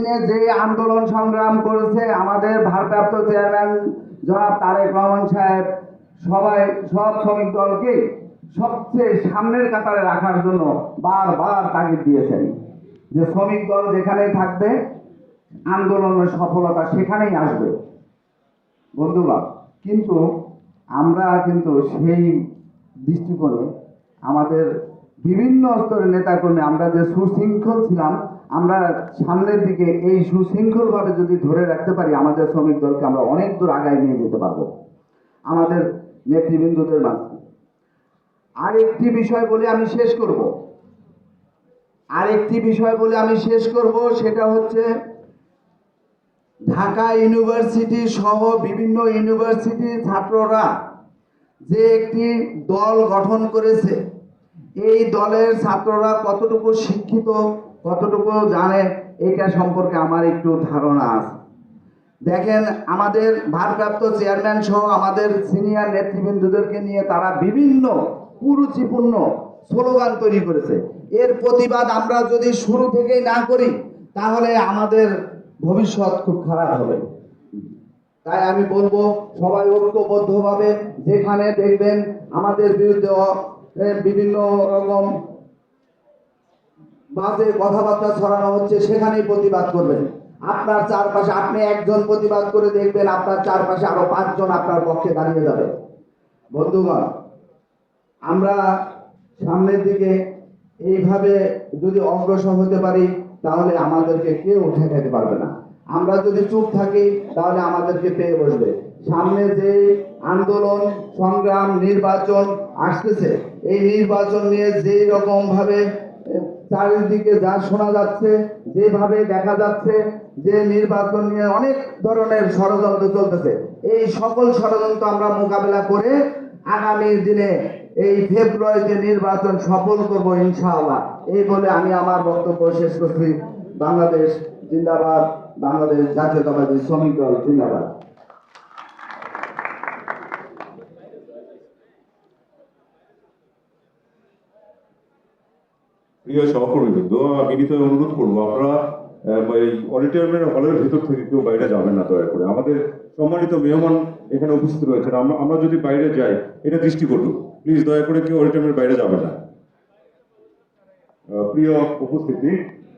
যে আন্দোলন সংগ্রাম করেছে আমাদের ভারপ্রাপ্ত চেয়ারম্যান জনাব তারেক রহমান সাহেব, সবাই, সব শ্রমিক দলকে সবচেয়ে সামনের কাতারে রাখার জন্য বারবার তাগিদ দিয়েছেন। যে শ্রমিক দল যেখানে থাকবে, আন্দোলনের সফলতা সেখানেই আসবে। বন্ধুগণ, কিন্তু আমরা কিন্তু সেই দৃষ্টিকোণে আমাদের বিভিন্ন স্তরের নেতাকর্মী, আমরা যে সুশৃঙ্খল ছিলাম আমরা সামনের দিকে এই সুশৃঙ্খলভাবে যদি ধরে রাখতে পারি, আমাদের শ্রমিক দলকে আমরা অনেক দূর আগায় নিয়ে যেতে পারব। আমাদের নেতৃবৃন্দদের মাঝে। আরেকটি বিষয় বলে আমি শেষ করব। আরেকটি বিষয় বলে আমি শেষ করব, সেটা হচ্ছে ঢাকা ইউনিভার্সিটি সহ বিভিন্ন ইউনিভার্সিটির ছাত্ররা যে একটি দল গঠন করেছে, এই দলের ছাত্ররা কতটুকু শিক্ষিত কতটুকু জানে, এটা সম্পর্কে আমার একটু ধারণা আছে। দেখেন, আমাদের ভারপ্রাপ্ত চেয়ারম্যান সহ আমাদের সিনিয়র নেতৃবৃন্দদেরকে নিয়ে তারা বিভিন্ন কুরুচিপূর্ণ স্লোগান তৈরি করেছে। এর প্রতিবাদ আমরা যদি শুরু থেকেই না করি, তাহলে আমাদের ভবিষ্যৎ খুব খারাপ হবে। তাই আমি বলব, সবাই ঐক্যবদ্ধভাবে যেখানে দেখবেন, আমাদের বিরুদ্ধে বিভিন্ন রকম বাজে কথাবার্তা ছড়ানো হচ্ছে সেখানেই প্রতিবাদ করবেন। আপনার চারপাশে আপনি একজন প্রতিবাদ করে দেখবেন আপনার চারপাশে আরও পাঁচজন আপনার পক্ষে দাঁড়িয়ে যাবে। বন্ধুগণ আমরা সামনের দিকে এইভাবে যদি অগ্রসর হতে পারি তাহলে আমাদেরকে কেউ ঠেকাতে পারবে না। আমরা যদি চুপ থাকি তাহলে আমাদেরকে পেয়ে বসবে। সামনে যে আন্দোলন সংগ্রাম নির্বাচন আসতেছে এই নির্বাচন নিয়ে যেই রকম ভাবে এ, চারিদিকে যা শোনা যাচ্ছে, যেভাবে দেখা যাচ্ছে যে নির্বাচন নিয়ে অনেক ধরনের ষড়যন্ত্র চলতেছে। এই সকল ষড়যন্ত্র আমরা মোকাবেলা করে আগামী দিনে এই ফেব্রুয়ারিতে নির্বাচন সফল করব ইনশাআল্লাহ। এই বলে আমি আমার বক্তব্য শেষ করছি। বাংলাদেশ জিন্দাবাদ, বাংলাদেশ জাতীয়তাবাদী শ্রমিক দল জিন্দাবাদ। প্রিয় সহকর্মীবৃন্দ আমি বিনীত অনুরোধ করব, আপনারা অডিটোরিয়ামের হলের ভিতর থেকে কেউ বাইরে যাবেন না, দয়া করে। আমাদের সম্মানিত মেহমান এখানে উপস্থিত রয়েছেন। আমরা আমরা যদি বাইরে যাই, এটা দৃষ্টিকটু প্লিজ দয়া করে কেউ অডিটোরিয়ামের বাইরে যাবেন না। প্রিয় উপস্থিতি